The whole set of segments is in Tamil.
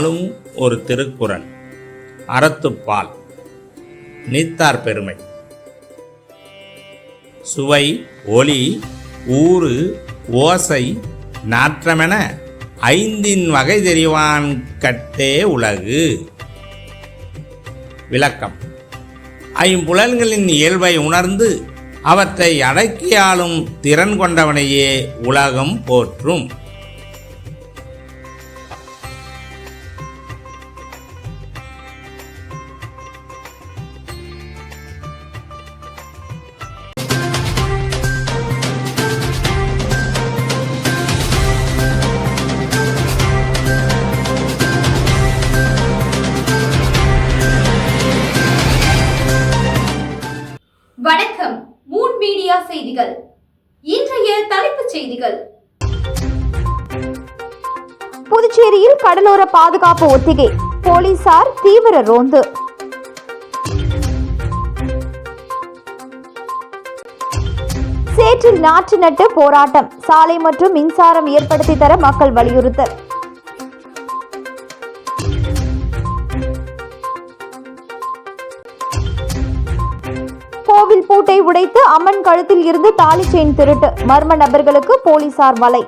நாளும் ஒரு திருக்குறள். அறத்துப்பால் நீத்தார் பெருமை. சுவை ஒளி ஊறு ஓசை நாற்றமென ஐந்தின் வகை தெரிவான் கட்டே உலகு. விளக்கம். ஐம்புலன்களின் இயல்பை உணர்ந்து அவற்றை அடக்கியாளும் திறன் கொண்டவனையே உலகம் போற்றும். கடலோர பாதுகாப்பு ஒத்திகை. போலீசார் தீவிர ரோந்து. சேற்றில் நாற்று நட்டு போராட்டம். சாலை மற்றும் மின்சாரம் ஏற்படுத்தி தர மக்கள் வலியுறுத்தல். கோவில் பூட்டை உடைத்து அம்மன் கழுத்தில் இருந்து தாலி செயின் திருட்டு. மர்ம நபர்களுக்கு போலீசார் வலை.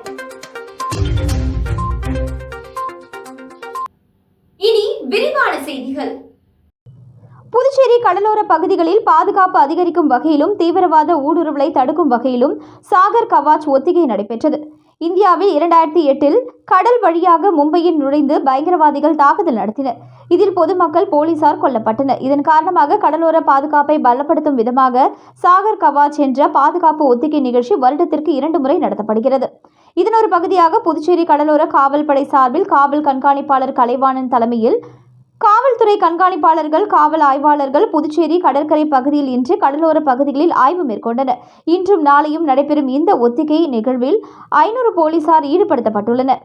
கடலோர பகுதிகளில் பாதுகாப்பு அதிகரிக்கும் வகையிலும் தீவிரவாத ஊடுருவலை தடுக்கும் வகையிலும் சாகர் கவாச் ஒத்திகை நடைபெற்றது. இந்தியாவில் இரண்டாயிரத்தி எட்டில் கடல் வழியாக மும்பையில் நுழைந்து பயங்கரவாதிகள் தாக்குதல் நடத்தினர். இதில் பொதுமக்கள் போலீசார் கொல்லப்பட்டனர். இதன் காரணமாக கடலோர பாதுகாப்பை பலப்படுத்தும் விதமாக சாகர் கவாச் என்ற பாதுகாப்பு ஒத்திகை நிகழ்ச்சி வருடத்திற்கு இரண்டு முறை நடத்தப்படுகிறது. இதன் ஒரு பகுதியாக புதுச்சேரி கடலோர காவல்படை சார்பில் காவல் கண்காணிப்பாளர் கலைவாணன் தலைமையில் காவல்துறை கண்காணிப்பாளர்கள் காவல் ஆய்வாளர்கள் புதுச்சேரி கடற்கரை பகுதியில் இன்று கடலோர பகுதிகளில் ஆய்வு மேற்கொண்டனர். இன்றும் நாளையும் நடைபெறும் இந்த ஒத்திகை நிகழ்வில் ஐநூறு போலீசார் ஈடுபடுத்தப்பட்டுள்ளனர்.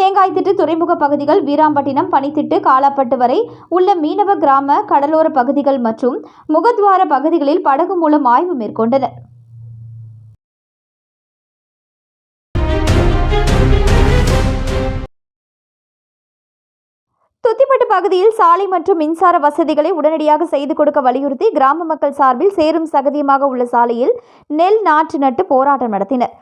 தேங்காய்த்திட்டு துறைமுக பகுதிகள் வீராம்பட்டினம் பனித்திட்டு காலாப்பட்டு வரை உள்ள மீனவ கிராம கடலோர பகுதிகள் மற்றும் முகத்வார பகுதிகளில் படகு மூலம் ஆய்வு மேற்கொண்டனர். துத்திப்பட்டு பகுதியில் சாலை மற்றும் மின்சார வசதிகளை உடனடியாக செய்து கொடுக்க வலியுறுத்தி கிராம மக்கள் சார்பில் சேரும் சகதியுமாக உள்ள சாலையில் நெல் நாற்று நட்டு போராட்டம் நடத்தினர்.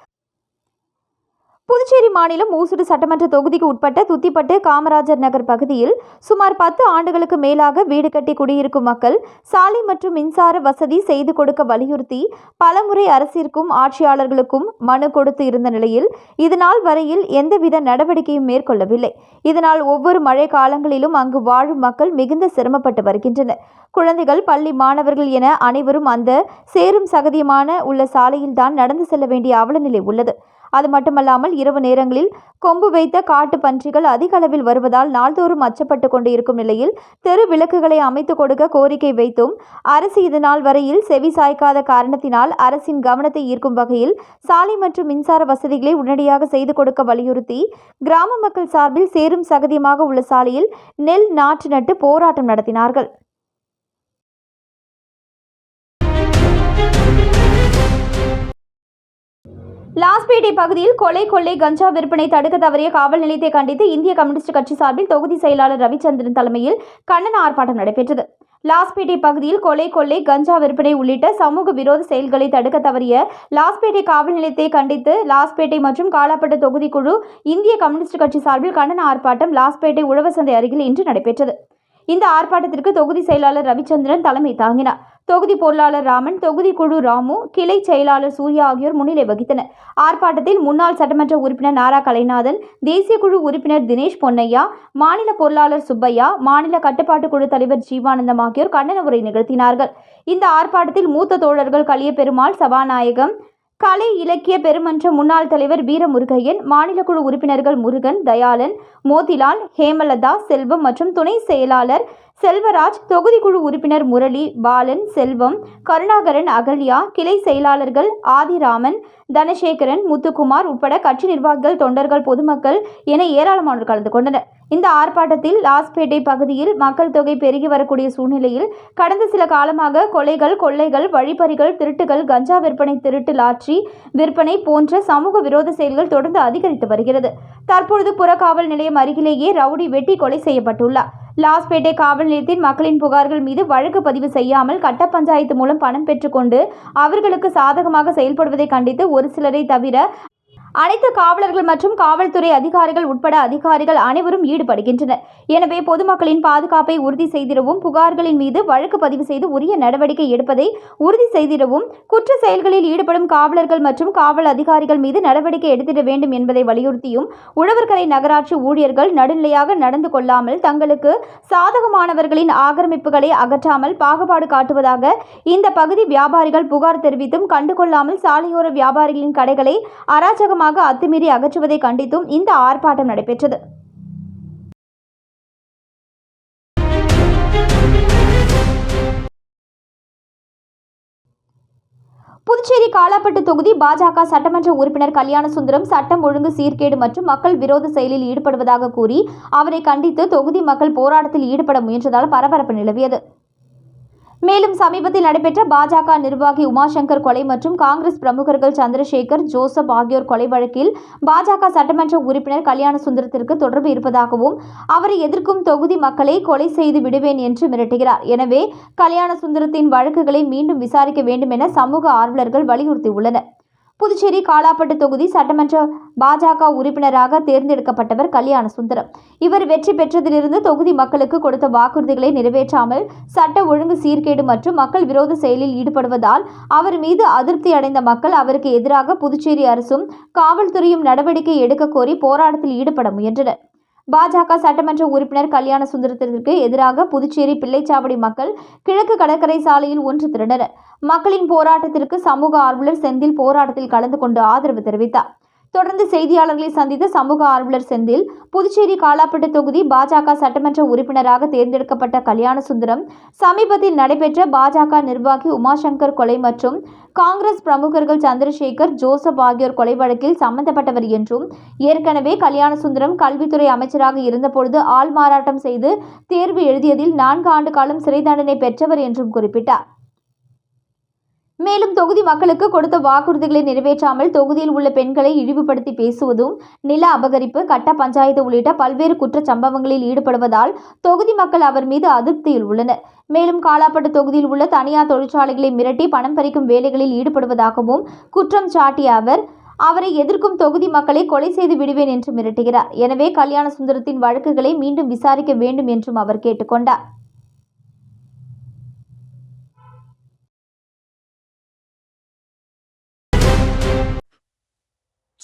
புதுச்சேரி மாநிலம் ஊசுடு சட்டமன்ற தொகுதிக்கு உட்பட்ட துத்திப்பட்டு காமராஜர் நகர் பகுதியில் சுமார் பத்து ஆண்டுகளுக்கு மேலாக வீடு கட்டி குடியிருக்கும் மக்கள் சாலை மற்றும் மின்சார வசதி செய்து கொடுக்க வலியுறுத்தி பலமுறை அரசிற்கும் ஆட்சியாளர்களுக்கும் மனு கொடுத்து இருந்த நிலையில் இதுநாள் வரையில் எந்தவித நடவடிக்கையும் மேற்கொள்ளவில்லை. இதனால் ஒவ்வொரு மழை காலங்களிலும் அங்கு வாழும் மக்கள் மிகுந்த சிரமப்பட்டு வருகின்றனர். குழந்தைகள் பள்ளி மாணவர்கள் என அனைவரும் அந்த சேரும் சகதியமான உள்ள சாலையில்தான் நடந்து செல்ல வேண்டிய அவலநிலை உள்ளது. அது மட்டுமல்லாமல் இரவு நேரங்களில் கொம்பு வைத்த காட்டு பன்றிகள் அதிக அளவில் வருவதால் நாள்தோறும் அச்சப்பட்டு கொண்டு இருக்கும் நிலையில் தெரு விளக்குகளை அமைத்து கொடுக்க கோரிக்கை வைத்தும் அரசு இது நாள் வரையில் செவி சாய்க்காத காரணத்தினால் அரசின் கவனத்தை ஈர்க்கும் வகையில் சாலை மற்றும் மின்சார வசதிகளை உடனடியாக செய்து கொடுக்க வலியுறுத்தி கிராம மக்கள் சார்பில் சேரும் சகதியமாக உள்ள சாலையில் நெல் நாற்று நட்டு போராட்டம் நடத்தினார்கள். லாஸ்பேட்டை பகுதியில் கொலை கொள்ளை கஞ்சா விற்பனை தடுக்க தவறிய காவல் நிலையத்தை கண்டித்து இந்திய கம்யூனிஸ்ட் கட்சி சார்பில் தொகுதி செயலாளர் ரவிச்சந்திரன் தலைமையில் கண்டன ஆர்ப்பாட்டம் நடைபெற்றது. லாஸ்பேட்டை பகுதியில் கொலை கொள்ளை கஞ்சா விற்பனை உள்ளிட்ட சமூக விரோத செயல்களை தடுக்க தவறிய லாஸ்பேட்டை காவல் நிலையத்தை கண்டித்து லாஸ்பேட்டை மற்றும் காலாப்பட்டு தொகுதிக்குழு இந்திய கம்யூனிஸ்ட் கட்சி சார்பில் கண்டன ஆர்ப்பாட்டம் லாஸ்பேட்டை உழவர் சந்தை அருகில் இன்று நடைபெற்றது. இந்த ஆர்ப்பாட்டத்திற்கு தொகுதி செயலாளர் ரவிச்சந்திரன் தலைமை தாங்கினார். தொகுதி பொருளாளர் ராமன் தொகுதி குழு ராமு கிளை செயலாளர் சூர்யா ஆகியோர் முன்னிலை வகித்தனர். ஆர்ப்பாட்டத்தில் முன்னாள் சட்டமன்ற உறுப்பினர் நாரா கலைநாதன் தேசிய குழு உறுப்பினர் தினேஷ் பொன்னையா மாநில பொருளாளர் சுப்பையா மாநில கட்டுப்பாட்டு குழு தலைவர் ஜீவானந்தம் ஆகியோர் கண்டன உரை நிகழ்த்தினார்கள். இந்த ஆர்ப்பாட்டத்தில் மூத்த தோழர்கள் கலியபெருமாள் சபாநாயகம் கலை இலக்கிய பெருமன்ற முன்னாள் தலைவர் வீரமுருகையன் மாநில குழு உறுப்பினர்கள் முருகன் தயாளன் மோதிலால் ஹேமலதா செல்வம் மற்றும் துணை செயலாளர் செல்வராஜ் தொகுதி குழு உறுப்பினர் முரளி பாலன் செல்வம் கருணாகரன் அகல்யா கிளை செயலாளர்கள் ஆதிராமன் தனசேகரன் முத்துக்குமார் உட்பட கட்சி நிர்வாகிகள் தொண்டர்கள் பொதுமக்கள் என ஏராளமானோர் கலந்து கொண்டனர். இந்த ஆர்ப்பாட்டத்தில் லாஸ்பேட்டை பகுதியில் மக்கள் தொகை பெருகி வரக்கூடிய சூழ்நிலையில் கடந்த சில காலமாக கொலைகள் கொள்ளைகள் வழிப்பறிகள் திருட்டுகள் கஞ்சா விற்பனை திருட்டு லாட்ரி விற்பனை போன்ற சமூக விரோத செயல்கள் தொடர்ந்து அதிகரித்து வருகிறது. தற்பொழுது புறக்காவல் நிலையம் அருகிலேயே ரவுடி வெட்டி கொலை செய்யப்பட்டுள்ளார். லாஸ்பேட்டை காவல் நிலையத்தில் மக்களின் புகார்கள் மீது வழக்கு பதிவு செய்யாமல் கட்ட பஞ்சாயத்து மூலம் பணம் பெற்றுக்கொண்டு அவர்களுக்கு சாதகமாக செயல்படுவதை கண்டித்து ஒரு சிலரை தவிர அனைத்து காவலர்கள் மற்றும் காவல்துறை அதிகாரிகள் உட்பட அதிகாரிகள் அனைவரும் ஈடுபடுகின்றனர். எனவே பொதுமக்களின் பாதுகாப்பை உறுதி செய்திடவும் புகார்களின் மீது வழக்கு பதிவு செய்து உரிய நடவடிக்கை எடுப்பதை உறுதி செய்திடவும் குற்ற செயல்களில் ஈடுபடும் காவலர்கள் மற்றும் காவல் அதிகாரிகள் மீது நடவடிக்கை எடுத்திட வேண்டும் என்பதை வலியுறுத்தியும் உழவர்கரை நகராட்சி ஊழியர்கள் நடுநிலையாக நடந்து கொள்ளாமல் தங்களுக்கு சாதகமானவர்களின் ஆக்கிரமிப்புகளை அகற்றாமல் பாகுபாடு காட்டுவதாக இந்த பகுதி வியாபாரிகள் புகார் தெரிவித்தும் கண்டுகொள்ளாமல் சாலையோர வியாபாரிகளின் கடைகளை அராஜகமாக அத்துமீறி அகற்றுவதை கண்டித்தும் இந்த ஆர்ப்பாட்டம் நடைபெற்றது. புதுச்சேரி காலாப்பட்டு தொகுதி பாஜக சட்டமன்ற உறுப்பினர் கல்யாண சுந்தரம் சட்டம் ஒழுங்கு சீர்கேடு மற்றும் மக்கள் விரோத செயலில் ஈடுபடுவதாக கூறி அவரை கண்டித்து தொகுதி மக்கள் போராட்டத்தில் ஈடுபட முயன்றதால் பரபரப்பு நிலவியது. மேலும் சமீபத்தில் நடைபெற்ற பாஜக நிர்வாகி உமாசங்கர் கொலை மற்றும் காங்கிரஸ் பிரமுகர்கள் சந்திரசேகர் ஜோசப் ஆகியோர் கொலை வழக்கில் பாஜக சட்டமன்ற உறுப்பினர் கல்யாண சுந்தரத்திற்கு தொடர்பு இருப்பதாகவும் அவரை எதிர்க்கும் தொகுதி மக்களை கொலை செய்து விடுவேன் என்று மிரட்டுகிறார். எனவே கல்யாண சுந்தரத்தின் வழக்குகளை மீண்டும் விசாரிக்க வேண்டும் என சமூக ஆர்வலர்கள் வலியுறுத்தியுள்ளனர். புதுச்சேரி காலாப்பட்டு தொகுதி சட்டமன்ற பாஜக உறுப்பினராக தேர்ந்தெடுக்கப்பட்டவர் கல்யாண சுந்தரம். இவர் வெற்றி பெற்றதிலிருந்து தொகுதி மக்களுக்கு கொடுத்த வாக்குறுதிகளை நிறைவேற்றாமல் சட்ட ஒழுங்கு சீர்கேடு மற்றும் மக்கள் விரோத செயலில் ஈடுபடுவதால் அவர் மீது அதிருப்தி அடைந்த மக்கள் அவருக்கு எதிராக புதுச்சேரி அரசும் காவல்துறையும் நடவடிக்கை எடுக்க கோரி போராட்டத்தில் ஈடுபட முயன்றனர். பாஜக சட்டமன்ற உறுப்பினர் கல்யாண சுந்தரத்திற்கு எதிராக புதுச்சேரி பிள்ளைச்சாவடி மக்கள் கிழக்கு கடற்கரை சாலையில் ஒன்று திரண்டனர் மக்களின் போராட்டத்திற்கு சமூக ஆர்வலர் செந்தில் போராட்டத்தில் கலந்து கொண்டு ஆதரவு தெரிவித்தார். தொடர்ந்து செய்தியாளர்களை சந்தித்த சமூக ஆர்வலர் செந்தில் புதுச்சேரி காலாப்பட்டு தொகுதி பாஜக சட்டமன்ற உறுப்பினராக தேர்ந்தெடுக்கப்பட்ட கல்யாண சுந்தரம் சமீபத்தில் நடைபெற்ற பாஜக நிர்வாகி உமாசங்கர் கொலை மற்றும் காங்கிரஸ் பிரமுகர்கள் சந்திரசேகர் ஜோசப் ஆகியோர் கொலை வழக்கில் சம்பந்தப்பட்டவர் என்றும் ஏற்கனவே கல்யாண சுந்தரம் கல்வித்துறை அமைச்சராக இருந்தபொழுது ஆள் மாறாட்டம் செய்து தேர்வு எழுதியதில் நான்கு ஆண்டு காலம் சிறை தண்டனை பெற்றவர் என்றும் குறிப்பிட்டார். மேலும் தொகுதி மக்களுக்கு கொடுத்த வாக்குறுதிகளை நிறைவேற்றாமல் தொகுதியில் உள்ள பெண்களை இழிவுபடுத்தி பேசுவதும் நில அபகரிப்பு கட்ட பஞ்சாயத்து உள்ளிட்ட பல்வேறு குற்றச்சம்பவங்களில் ஈடுபடுவதால் தொகுதி மக்கள் அவர் மீது அதிருப்தியில் உள்ளனர். மேலும் காலாப்பட்டு தொகுதியில் உள்ள தனியார் தொழிற்சாலைகளை மிரட்டி பணம் பறிக்கும் வேலைகளில் ஈடுபடுவதாகவும் குற்றம் சாட்டிய அவர் அவரை எதிர்க்கும் தொகுதி மக்களை கொலை செய்து விடுவேன் என்று மிரட்டுகிறார். எனவே கல்யாண சுந்தரத்தின் வழக்குகளை மீண்டும் விசாரிக்க வேண்டும் என்றும் அவர் கேட்டுக்கொண்டார்.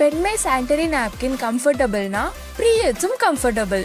பெண்மை சானிட்டரி நாப்கின் கம்ஃபர்டபுள்னா ப்ரீயட்ஸும் கம்ஃபர்டபுள்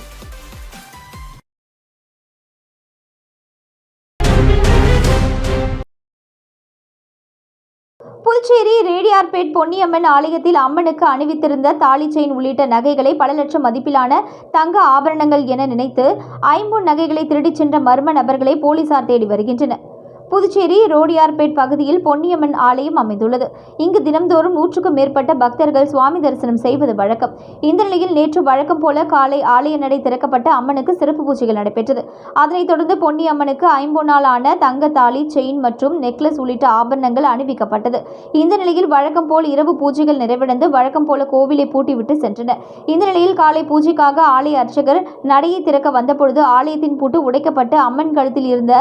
புதுச்சேரி ரேடியார்பேட் பொன்னியம்மன் ஆலயத்தில் அம்மனுக்கு அணிவித்திருந்த தாலி செயின் உள்ளிட்ட நகைகளை பல லட்சம் மதிப்பிலான தங்க ஆபரணங்கள் என நினைத்து ஐம்பொன் நகைகளை திருடிச் சென்ற மர்ம நபர்களை போலீசார் தேடி வருகின்றனர். புதுச்சேரி ரோடியார்பேட் பகுதியில் பொன்னியம்மன் ஆலயம் அமைந்துள்ளது. இங்கு தினம்தோறும் நூற்றுக்கும் மேற்பட்ட பக்தர்கள் சுவாமி தரிசனம் செய்வது வழக்கம். இந்த நிலையில் நேற்று வழக்கம் போல காலை ஆலய நடை திறக்கப்பட்ட அம்மனுக்கு சிறப்பு பூஜைகள் நடைபெற்றது. அதனைத் தொடர்ந்து பொன்னியம்மனுக்கு ஐம்பது ஐம்பொன்னாலான தங்க தாலி செயின் மற்றும் நெக்லஸ் உள்ளிட்ட ஆபரணங்கள் அணிவிக்கப்பட்டது. இந்த நிலையில் வழக்கம் போல் இரவு பூஜைகள் நிறைவடைந்து வழக்கம் போல கோவிலை பூட்டிவிட்டு சென்றனர். இந்த நிலையில் காலை பூஜைக்காக ஆலய அர்ச்சகர் நடையை திறக்க வந்தபொழுது ஆலயத்தின் பூட்டு உடைக்கப்பட்டு அம்மன் கழுத்தில் இருந்த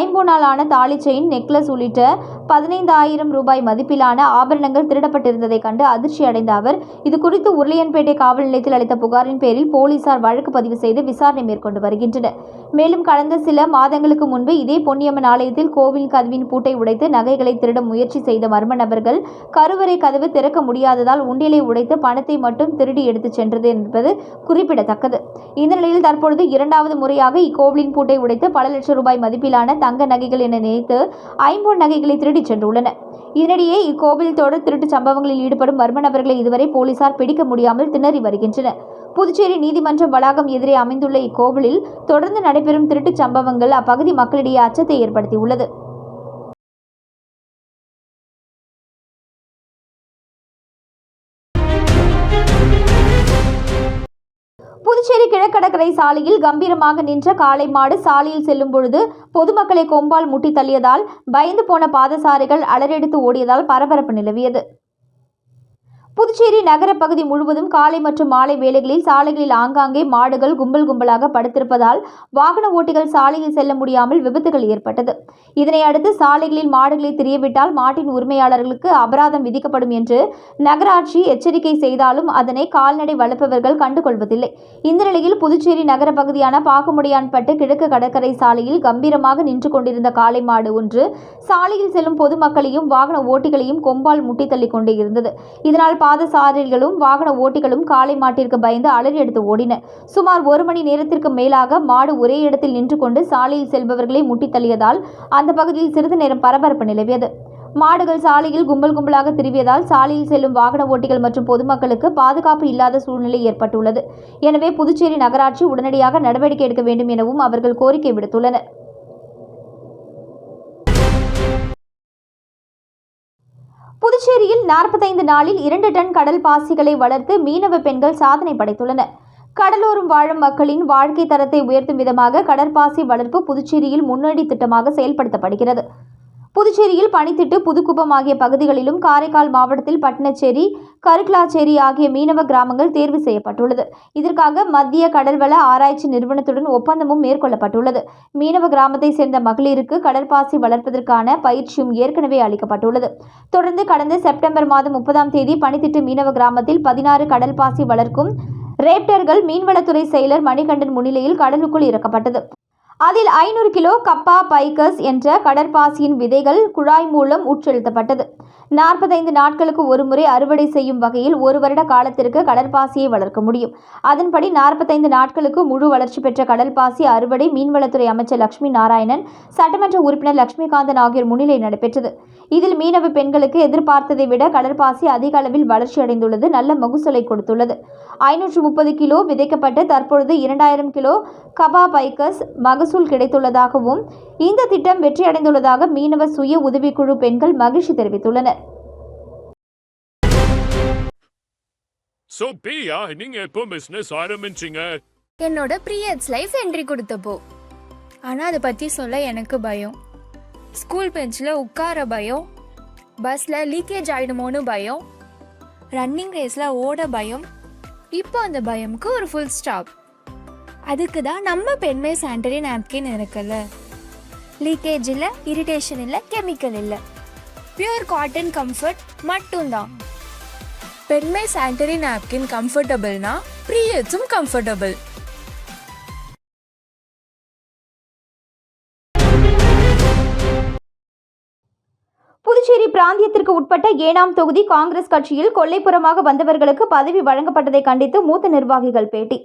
ஐம்பொன்னாலான தாலி செயின் நெக்லஸ் உள்ளிட்ட பதினைந்தாயிரம் ரூபாய் மதிப்பிலான ஆபரணங்கள் திருடப்பட்டிருந்ததை கண்டு அதிர்ச்சி அடைந்த அவர் இது குறித்து உருளையன்பேட்டை காவல் நிலையத்தில் அளித்த புகாரின் பேரில் போலீசார் வழக்கு பதிவு செய்து விசாரணை மேற்கொண்டு வருகின்றனர். மேலும் கடந்த சில மாதங்களுக்கு முன்பு இதே பொன்னியம்மன் ஆலயத்தில் கோவில் கதவின் பூட்டை உடைத்து நகைகளை திருட முயற்சி செய்த மர்ம நபர்கள் கருவறை கதவு திறக்க முடியாததால் உண்டியலை உடைத்து பணத்தை மட்டும் திருடி எடுத்துச் சென்றது என்பது குறிப்பிடத்தக்கது. இந்த நிலையில் தற்பொழுது இரண்டாவது முறையாக இக்கோவிலின் பூட்டை உடைத்து பல லட்சம் ரூபாய் மதிப்பிலான தங்க நகைகள் என நினைத்து ஐம்பொன் நகைகளை திருடிச் சென்றுள்ளனர் இதனிடையே இக்கோவில் தொடர் திருட்டு சம்பவங்களில் ஈடுபடும் மர்ம நபர்களை இதுவரை போலீசார் பிடிக்க முடியாமல் திணறி வருகின்றனர். புதுச்சேரி நீதிமன்ற வளாகம் எதிரே அமைந்துள்ள இக்கோவிலில் தொடர்ந்து நடைபெறும் திருட்டுச் சம்பவங்கள் அப்பகுதி மக்களிடையே அச்சத்தை ஏற்படுத்தியுள்ளது. கடற்கரை சாலையில் கம்பீரமாக நின்ற காளை மாடு சாலையில் செல்லும் பொழுது பொதுமக்களை கொம்பால் முட்டி தள்ளியதால் பயந்து போன பாதசாரிகள் அலறெடுத்து ஓடியதால் பரபரப்பு நிலவியது. புதுச்சேரி நகர பகுதி முழுவதும் காலை மற்றும் மாலை வேளைகளில் சாலைகளில் ஆங்காங்கே மாடுகள் கும்பல் கும்பலாக படுத்திருப்பதால் வாகன ஓட்டிகள் சாலையில் செல்ல முடியாமல் விபத்துகள் ஏற்பட்டது. இதனை அடுத்து சாலைகளில் மாடுகளை திரியவிட்டால் மாட்டின் உரிமையாளர்களுக்கு அபராதம் விதிக்கப்படும் என்று நகராட்சி எச்சரிக்கை செய்தாலும் அதனை கால்நடை வளர்ப்பவர்கள் கண்டுகொள்வதில்லை. இந்த நிலையில் புதுச்சேரி நகர பகுதியான பாக்கமுடியான்பட்டு கிழக்கு கடற்கரை சாலையில் கம்பீரமாக நின்று கொண்டிருந்த காளை மாடு ஒன்று சாலையில் செல்லும் பொதுமக்களையும் வாகன ஓட்டிகளையும் கொம்பால் முட்டி தள்ளி கொண்டே இருந்தது. இதனால் பாதசாரிகளும் வாகன ஓட்டிகளும் காளை மாட்டிற்கு பயந்து அலறி எடுத்து ஓடின. சுமார் ஒரு மணி நேரத்திற்கு மேலாக மாடு ஒரே இடத்தில் நின்று கொண்டு சாலையில் செல்பவர்களை முட்டி தள்ளியதால் அந்த பகுதியில் சிறிது நேரம் பரபரப்பு நிலவியது. மாடுகள் சாலையில் கும்பல் கும்பலாக திரும்பியதால் சாலையில் செல்லும் வாகன ஓட்டிகள் மற்றும் பொதுமக்களுக்கு பாதுகாப்பு இல்லாத சூழ்நிலை ஏற்பட்டுள்ளது. எனவே புதுச்சேரி நகராட்சி உடனடியாக நடவடிக்கை எடுக்க வேண்டும் எனவும் அவர்கள் கோரிக்கை விடுத்துள்ளனர். புதுச்சேரியில் நாற்பத்தைந்து நாளில் இரண்டு டன் கடல் பாசிகளை வளர்த்து மீனவ பெண்கள் சாதனை படைத்துள்ளனர். கடலோரம் வாழும் மக்களின் வாழ்க்கை தரத்தை உயர்த்தும் விதமாக கடற்பாசி வளர்ப்பு புதுச்சேரியில் முன்னோடி திட்டமாக செயல்படுத்தப்படுகிறது. புதுச்சேரியில் பனித்திட்டு புதுக்குப்பம் ஆகிய பகுதிகளிலும் காரைக்கால் மாவட்டத்தில் பட்னச்சேரி கருக்லாச்சேரி ஆகிய மீனவ கிராமங்கள் தேர்வு செய்யப்பட்டுள்ளது. இதற்காக மத்திய கடல்வள ஆராய்ச்சி நிறுவனத்துடன் ஒப்பந்தமும் மேற்கொள்ளப்பட்டுள்ளது. மீனவ கிராமத்தை சேர்ந்த மகளிருக்கு கடற்பாசி வளர்ப்பதற்கான பயிற்சியும் ஏற்கனவே அளிக்கப்பட்டுள்ளது. தொடர்ந்து கடந்த செப்டம்பர் மாதம் முப்பதாம் தேதி பனித்திட்டு மீனவ கிராமத்தில் பதினாறு கடல்பாசி வளர்க்கும் ரேப்டர்கள் மீன்வளத்துறை செயலர் மணிகண்டன் முன்னிலையில் கடலுக்குள் இறக்கப்பட்டது. அதில் ஐநூறு கிலோ கப்பா பைக்கஸ் என்ற கடற்பாசியின் விதைகள் குழாய் மூலம் உட்செலுத்தப்பட்டது நாற்பத்தைந்து நாட்களுக்கு ஒருமுறை அறுவடை செய்யும் வகையில் ஒரு வருட காலத்திற்கு கடற்பாசியை வளர்க்க முடியும். அதன்படி நாற்பத்தைந்து நாட்களுக்கு முழு வளர்ச்சி பெற்ற கடல்பாசி அறுவடை மீன்வளத்துறை அமைச்சர் லட்சுமி நாராயணன் சட்டமன்ற உறுப்பினர் லட்சுமிகாந்தன் ஆகியோர் முன்னிலை நடைபெற்றது. இதில் மீனவ பெண்களுக்கு எதிர்பார்த்ததை விட கடற்பாசி அதிக அளவில் வளர்ச்சி அடைந்துள்ளது நல்ல மகுசலை கொடுத்துள்ளது. ஐநூற்று முப்பது கிலோ விதைக்கப்பட்டு தற்பொழுது இரண்டாயிரம் கிலோ கபா பைக்கஸ் மகசூல் கிடைத்துள்ளதாகவும் இந்த திட்டம் வெற்றியடைந்துள்ளதாக மீனவ சுய உதவிக்குழு பெண்கள் மகிழ்ச்சி தெரிவித்துள்ளனர். So, பிரியா நீங்க எப்போ பிசினஸ் ஆரம்பிச்சீங்க? என்னோட ப்ரீயட்ஸ் லைஃப் என்ட்ரி கொடுத்தப்போ. ஆனால் அதை பற்றி சொல்ல எனக்கு பயம். ஸ்கூல் பெஞ்சில் உட்கார பயம். பஸ்ஸில் லீக்கேஜ் ஆகிடுமோன்னு பயம். ரன்னிங் ரேஸில் ஓட பயம். இப்போ அந்த பயம்க்கு ஒரு ஃபுல் ஸ்டாப் அதுக்கு தான் நம்ம பெண்மை சாண்டரி நாப்கின் இருக்குல்ல. லீக்கேஜ் இல்லை இரிட்டேஷன் இல்லை கெமிக்கல் இல்லை. பியூர் காட்டன் கம்ஃபர்ட் மட்டும்தான். பெண்மை சாண்டரி நாப்கின் கம்ஃபர்டபுள்னா ப்ரீயட்ஸும் கம்ஃபர்டபுள் புதுச்சேரி பிராந்தியத்திற்கு உட்பட்ட ஏனாம் தொகுதி காங்கிரஸ் கட்சியில் கொள்ளைப்புறமாக வந்தவர்களுக்கு பதவி வழங்கப்பட்டதை கண்டித்து மூத்த நிர்வாகிகள் பேட்டி.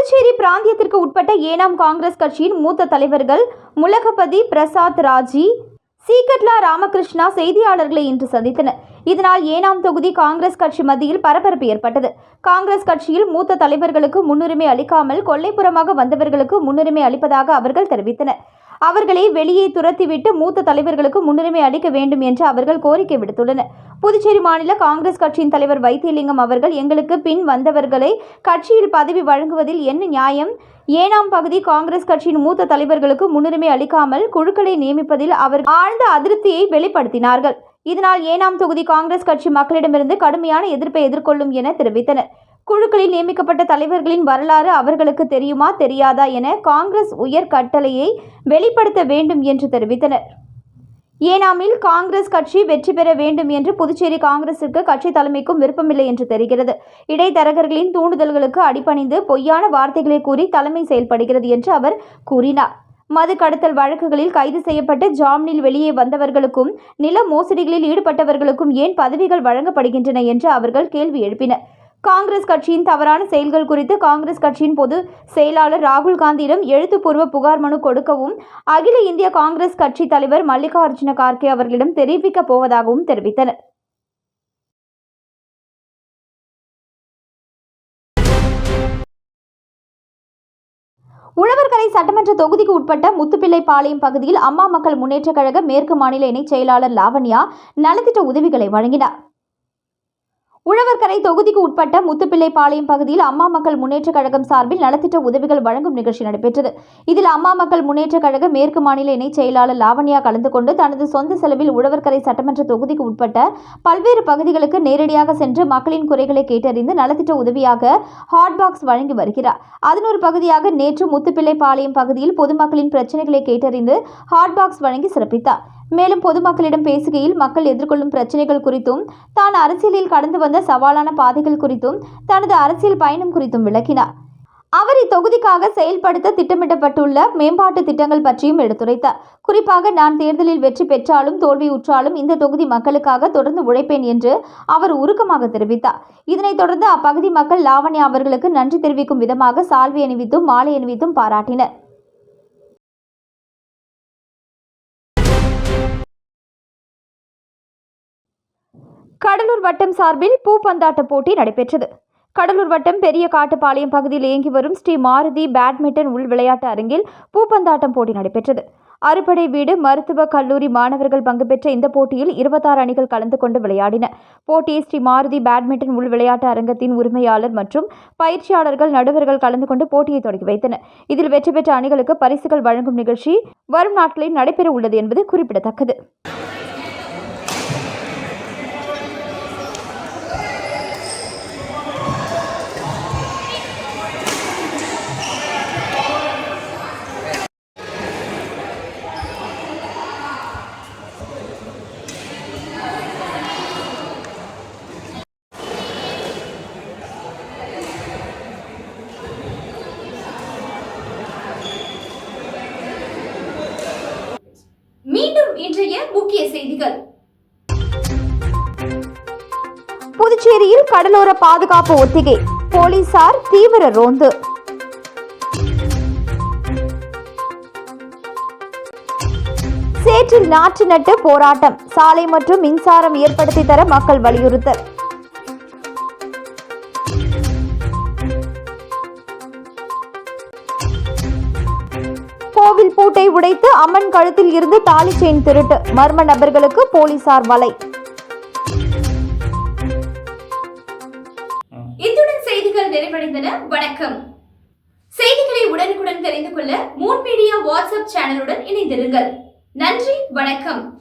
புதுச்சேரி பிராந்தியத்திற்கு உட்பட்ட ஏனாம் காங்கிரஸ் கட்சியின் மூத்த தலைவர்கள் முலகபதி பிரசாத் ராஜி சீகட்லா ராமகிருஷ்ணா செய்தியாளர்களை இன்று சந்தித்தனர். இதனால் ஏனாம் தொகுதி காங்கிரஸ் கட்சி மத்தியில் பரபரப்பு ஏற்பட்டது. காங்கிரஸ் கட்சியில் மூத்த தலைவர்களுக்கு முன்னுரிமை அளிக்காமல் கொள்ளைப்புறமாக வந்தவர்களுக்கு முன்னுரிமை அளிப்பதாக அவர்கள் தெரிவித்தனர். அவர்களை வெளியே துரத்திவிட்டு மூத்த தலைவர்களுக்கு முன்னுரிமை அளிக்க வேண்டும் என்று அவர்கள் கோரிக்கை விடுத்துள்ளனர். புதுச்சேரி மாநில காங்கிரஸ் கட்சியின் தலைவர் வைத்தியலிங்கம் அவர்கள் எங்களுக்கு பின் வந்தவர்களை கட்சியில் பதவி வழங்குவதில் என்ன நியாயம்? ஏனாம் பகுதி காங்கிரஸ் கட்சியின் மூத்த தலைவர்களுக்கு முன்னுரிமை அளிக்காமல் குழுக்களை நியமிப்பதில் அவர் ஆழ்ந்த அதிருப்தியை வெளிப்படுத்தினார்கள். இதனால் ஏனாம் தொகுதி காங்கிரஸ் கட்சி மக்களிடமிருந்து கடுமையான எதிர்ப்பை எதிர்கொள்ளும் என தெரிவித்தனர். குழுக்களில் நியமிக்கப்பட்ட தலைவர்களின் வரலாறு அவர்களுக்கு தெரியுமா தெரியாதா என காங்கிரஸ் உயர் கட்டளையை வெளிப்படுத்த வேண்டும் என்று தெரிவித்தனர். ஏனாமில் காங்கிரஸ் கட்சி வெற்றி பெற வேண்டும் என்று புதுச்சேரி காங்கிரசிற்கு கட்சி தலைமைக்கும் விருப்பமில்லை என்று தெரிகிறது. இடைத்தரகர்களின் தூண்டுதல்களுக்கு அடிபணிந்து பொய்யான வார்த்தைகளை கூறி தலைமை செயல்படுகிறது என்று அவர் கூறினார். மது கடத்தல் வழக்குகளில் கைது செய்யப்பட்டு ஜாமீனில் வெளியே வந்தவர்களுக்கும் நில மோசடிகளில் ஈடுபட்டவர்களுக்கும் ஏன் பதவிகள் வழங்கப்படுகின்றன என்று அவர்கள் கேள்வி எழுப்பினர். காங்கிரஸ் கட்சியின் தவறான செயல்கள் குறித்து காங்கிரஸ் கட்சியின் பொது செயலாளர் ராகுல் காந்தியிடம் எழுத்துப்பூர்வ புகார் மனு கொடுக்கவும் அகில இந்திய காங்கிரஸ் கட்சி தலைவர் மல்லிகார்ஜுன கார்கே அவர்களிடம் தெரிவிக்கப் போவதாகவும் தெரிவித்தனர். உழவர்கரை சட்டமன்ற தொகுதிக்கு உட்பட்ட முத்துப்பிள்ளைப்பாளையம் பகுதியில் அம்மா மக்கள் முன்னேற்றக் கழக மேற்கு மாநில இணைச் செயலாளர் லாவண்யா நலத்திட்ட உதவிகளை வழங்கினார். உழவர்கரை தொகுதிக்கு உட்பட்ட முத்துப்பிள்ளைப்பாளையம் பகுதியில் அம்மா மக்கள் முன்னேற்றக் கழகம் சார்பில் நலத்திட்ட உதவிகள் வழங்கும் நிகழ்ச்சி நடைபெற்றது. இதில் அம்மா மக்கள் முன்னேற்றக் கழக மேற்கு மாநில இணைச் செயலாளர் லாவண்யா கலந்து கொண்டு தனது சொந்த செலவில் உழவர்கரை சட்டமன்ற தொகுதிக்கு உட்பட்ட பல்வேறு பகுதிகளுக்கு நேரடியாக சென்று மக்களின் குறைகளை கேட்டறிந்து நலத்திட்ட உதவியாக ஹாட் பாக்ஸ் வழங்கி வருகிறார். அதன் ஒரு பகுதியாக நேற்று முத்துப்பிள்ளைப்பாளையம் பகுதியில் பொதுமக்களின் பிரச்சனைகளை கேட்டறிந்து ஹாட் பாக்ஸ் வழங்கி சிறப்பித்தார். மேலும் பொதுமக்களிடம் பேசுகையில் மக்கள் எதிர்கொள்ளும் பிரச்சனைகள் குறித்தும் தான் அரசியலில் கடந்து வந்த சவாலான பாதைகள் குறித்தும் தனது அரசியல் பயணம் குறித்தும் விளக்கினார். அவர் இத்தொகுதிக்காக செயல்படுத்த திட்டமிடப்பட்டுள்ள மேம்பாட்டு திட்டங்கள் பற்றியும் எடுத்துரைத்தார். குறிப்பாக நான் தேர்தலில் வெற்றி பெற்றாலும் தோல்வியுற்றாலும் இந்த தொகுதி மக்களுக்காக தொடர்ந்து உழைப்பேன் என்று அவர் உருக்கமாக தெரிவித்தார். இதனைத் தொடர்ந்து அப்பகுதி மக்கள் லாவண்யா அவர்களுக்கு நன்றி தெரிவிக்கும் விதமாக சால்வி அணிவித்தும் மாலை அணிவித்தும் பாராட்டினர். கடலூர் வட்டம் சார்பில் பூப்பந்தாட்ட போட்டி நடைபெற்றது. கடலூர் வட்டம் பெரிய காட்டுப்பாளையம் பகுதியில் இயங்கி வரும் ஸ்ரீ மாருதி பேட்மிண்டன் உள் விளையாட்டு அரங்கில் பூப்பந்தாட்டம் போட்டி நடைபெற்றது. அறுபடை வீடு மருத்துவக் கல்லூரி மாணவர்கள் பங்கு பெற்ற இந்த போட்டியில் இருபத்தாறு அணிகள் கலந்து கொண்டு விளையாடின. போட்டியை ஸ்ரீ மாருதி பேட்மிண்டன் உள் விளையாட்டு அரங்கத்தின் உரிமையாளர் மற்றும் பயிற்சியாளர்கள் நடுவர்கள் கலந்து கொண்டு போட்டியை தொடங்கி வைத்தனர். இதில் வெற்றி பெற்ற அணிகளுக்கு பரிசுகள் வழங்கும் நிகழ்ச்சி வரும் நாட்களில் நடைபெற உள்ளது என்பது குறிப்பிடத்தக்கது. புதுச்சேரியில் கடலோர பாதுகாப்பு ஒத்திகை. போலீசார் தீவிர ரோந்து. சேற்றில் நாற்று நட்டு போராட்டம். சாலை மற்றும் மின்சாரம் ஏற்படுத்தி தர மக்கள் வலியுறுத்தல். கோவில் பூட்டை உடைத்து அம்மன் கழுத்தில் இருந்து தாலி செயின் திருட்டு. மர்ம நபர்களுக்கு போலீசார் வலை. தெரிந்து கொள்ள மூன் மீடியா வாட்ஸ்அப் சேனலுடன் இணைந்திருங்கள். நன்றி வணக்கம்.